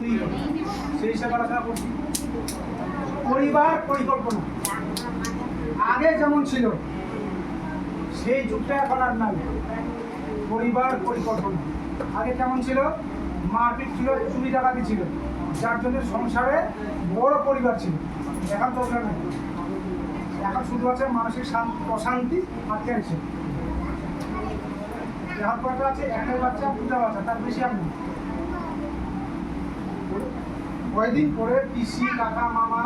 সেই হিসাবে আলোচনা করছি। পরিবার পরিকল্পনা। আগে যেমন ছিল, সেই যুগটা এখন আর নাই। পরিবার পরিকল্পনা। আগে কেমন ছিল, মারপিট ছিল, চুরি ডাকাতি ছিল, যার জন্য সংসারে বড় পরিবার ছিল। এখন তো নেই। এখন শুধু আছে মানসিক শান- অশান্তি আর টেনশন এখন কয়টা আছে, একটাই বাচ্চা, দুটা বাচ্চা, তার বেশি আর নেই। কয়দিন পরে পিসি, কাকা, মামা,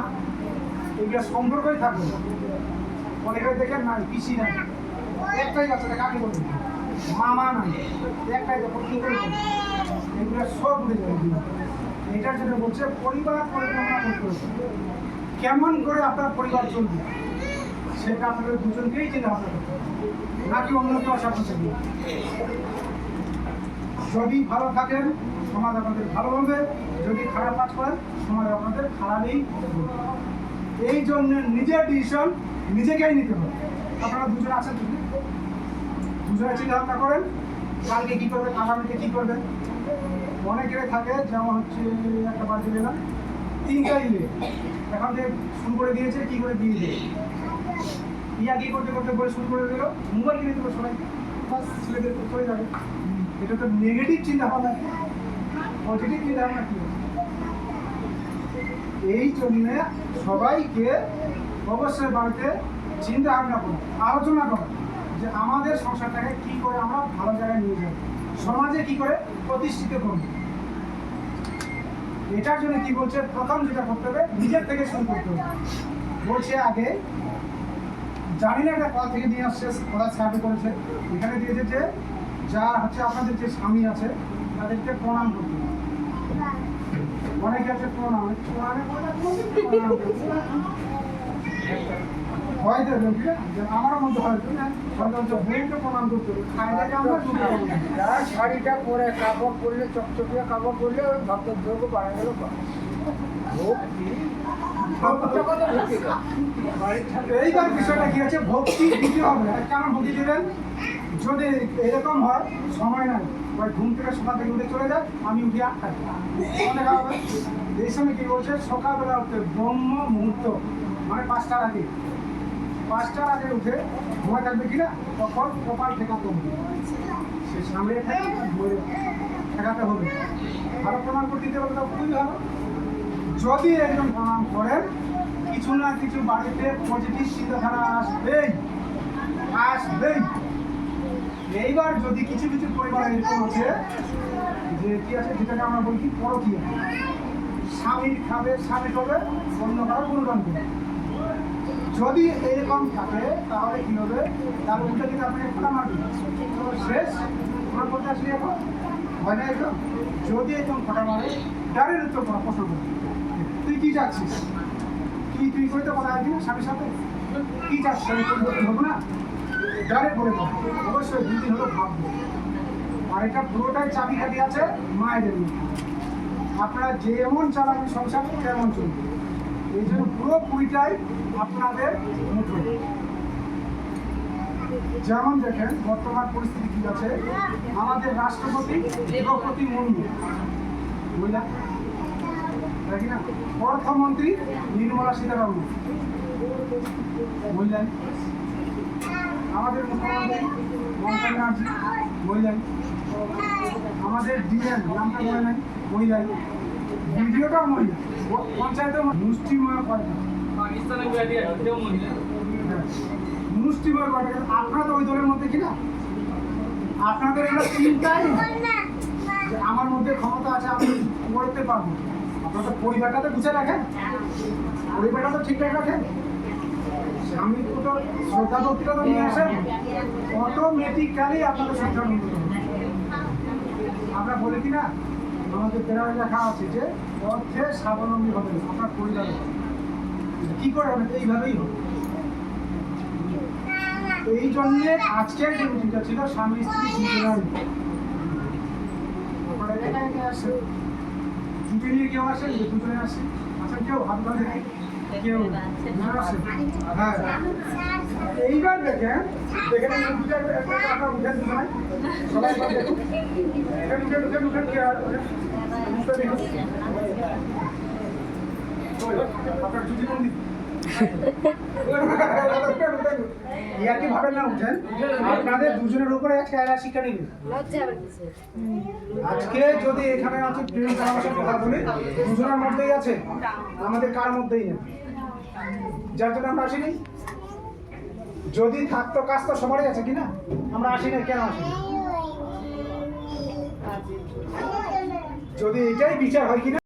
এগুলো সম্পর্কই থাকবে অনেকে দেখেন নাই, পিসি নাই। একটাই বাচ্চাটা কাকে বলবে? মামা নাই। একটাই দেখো এগুলো সব উঠে যাবে এটার জন্য বলছে, পরিবার পরিকল্পনা করতে হবে। কেমন করে আপনার পরিবার চলবে, সেটা আপনাদের দুজনকেই চিন্তা ভাবনা করতে হবে। নাকি অন্য কেউ আশা করছে? যদি ভালো থাকেন সমাজ আপনাদের ভালো বলবে যদি খারাপ কাজ করেন সমাজ আপনাদের খারাপই এই জন্য নিজের ডিসিশন নিজেকেই নিতে হবে। আপনারা দুজন আছেন তুমি দুজনে চিন্তা ভাবনা করেন কালকে কী করবেন আগামীতে কী করবেন? অনেকের থাকে যেমন হচ্ছে একটা বাড়ি গেলাম তিনটা ইলে এখন থেকে শুরু করে দিয়েছে কী করে দিয়ে দেবে? ইয়া কি করতে করতে বলে শুরু করে দিল? মোবাইল কিনে দেবো সবাইকে। বাস। ছেলেদের চলে যাবে। এটা তো নেগেটিভ চিন্তা ভাবনা পজিটিভ চিন্তা ভাবনা কি? এই জন্য সবাইকে অবশ্যই বাড়িতে চিন্তা ভাবনা করুন, আলোচনা করুন যে আমাদের সংসারটাকে কি করে আমরা ভালো জায়গায় নিয়ে যাব সমাজে কি করে প্রতিষ্ঠিত করব এটার জন্য কি বলছে? প্রথম যেটা করতে হবে, নিজের থেকে শুরু করতে হবে। বলছে আগে, জানি না একটা কথা থেকে নিয়ে আসছে কোথা সার্ভে করেছে। এখানে দিয়েছে যে, যা হচ্ছে আপনাদের যে স্বামী আছে, তাদেরকে প্রণাম করতে হবে। অনেকে আছে? প্রণাম আমারও মধ্যে না প্রণাম করতে আমরা। যারা শাড়িটা পরে কাপড় পরলে চকচকিয়া কাপড় পরলে ওই ভক্তের যোগ্য পাওয়া গেল এইবার বিষয়টা কি আছে? ভক্তি দিতে হবে। কেমন ভক্তি দেবেন যদি এরকম হয়, সময় নাই। বা ঘুম থেকে সকাল থেকে উঠে চলে যায় আমি উঠি অনেক হবে, এই সময় কি বলছে, সকালবেলা উঠতে ব্রহ্ম মুহূর্ত মানে পাঁচটার আগে। পাঁচটার আগে উঠে ঘুমায় থাকবে কিনা, তখন কপাল ঠেকাতে হবে সে সামনে ঠেকাতে হবে। ভালো প্রমাণ করে দিতে পারলে তো, খুবই ভালো। যদি একজন প্রণাম করেন, কিছু না কিছু বাড়িতে পজিটিভ চিন্তাধারা আসবেই। আসবেই। এইবার যদি কিছু কিছু পরিবার এরকম আছে যে কি আছে, যেটাকে আমরা বলি পরকীয়া। স্বামী খাবে স্বামী খাবে, অন্য কারও গুণগান করবে যদি এরকম থাকে, তাহলে কি হবে? তার উল্টে কিন্তু আপনাকে খোলা মারবে তো শেষ? তোমার আসলে এখন? হয় না এরকম? যদি এরকম খোটা মারে, ডাইরেক্ট উত্তর করা প্রশ্ন করবে। তুই কি চাচ্ছিস? তুই তুই করে তো কথা আসবি স্বামীর সাথে? কি চাচ্ছিস? আমি পরিবর্তন না। ডাইরেক্ট বলে দেবো অবশ্যই দুই দিন হলো ভাববো আর এটা পুরোটাই চাবি কাটি আছে মায়েদের আপনারা যেমন চালাবেন সংসার, তেমন চলবে। এই জন্য পুরো পুরিটাই আপনাদের মুঠো যেমন দেখেন, বর্তমান পরিস্থিতি কি আছে? আমাদের রাষ্ট্রপতি দ্রৌপদী মুর্মু। বুঝলা দেখি না? অর্থমন্ত্রী নির্মলা সীতারামন। বুঝলেন আমাদের মুখ্যমন্ত্রী মমতা ব্যানার্জি আমাদের ডিএম নামটা বলে নাই মহিলাই ভিডিওটাও মহিলা পঞ্চায়েতেও মুষ্টিময় করে মুষ্টিময় করে। আপনারা তো ওই দলের মধ্যে কিনা আপনাদের এগুলো চিন্তাই আমার মধ্যে ক্ষমতা আছে আমি করতে পারব। আপনারা তো পরিবারটা তো গুছিয়ে রাখেন। পরিবারটা তো ঠিকঠাক রাখেন। স্বামী তো শ্রদ্ধা ভক্তিটা নিয়ে আসেন। অটোমেটিক্যালি আপনাদের সংসার আমরা বলি কি আমাদের প্রেরণা লেখা আছে যে অর্থে স্বাবলম্বী হবে আপনার পরিবার কি করে হবে? এইভাবেই হবে। এই জন্যে আজকের যে মিটিংটা ছিল, স্বামী স্ত্রী দুজনের আসেন জুটে নিয়ে কেউ আসেন যে দুজনে আসে? আচ্ছা কেউ হাত ধরে আসেন দেখেন না উঠেন আপনাদের দুজনের উপরে আজকে এরা শিক্ষা নিবে? আজকে যদি এখানে আছে ভালোবাসার কথা বলি, দুজনের মধ্যেই আছে আমাদের কার মধ্যেই নেই যার জন্য আমরা আসিনি? যদি থাকতো কাজ তো সবারই আছে কিনা আমরা আসি না কেন আসিনি? যদি এটাই বিচার হয় কিনা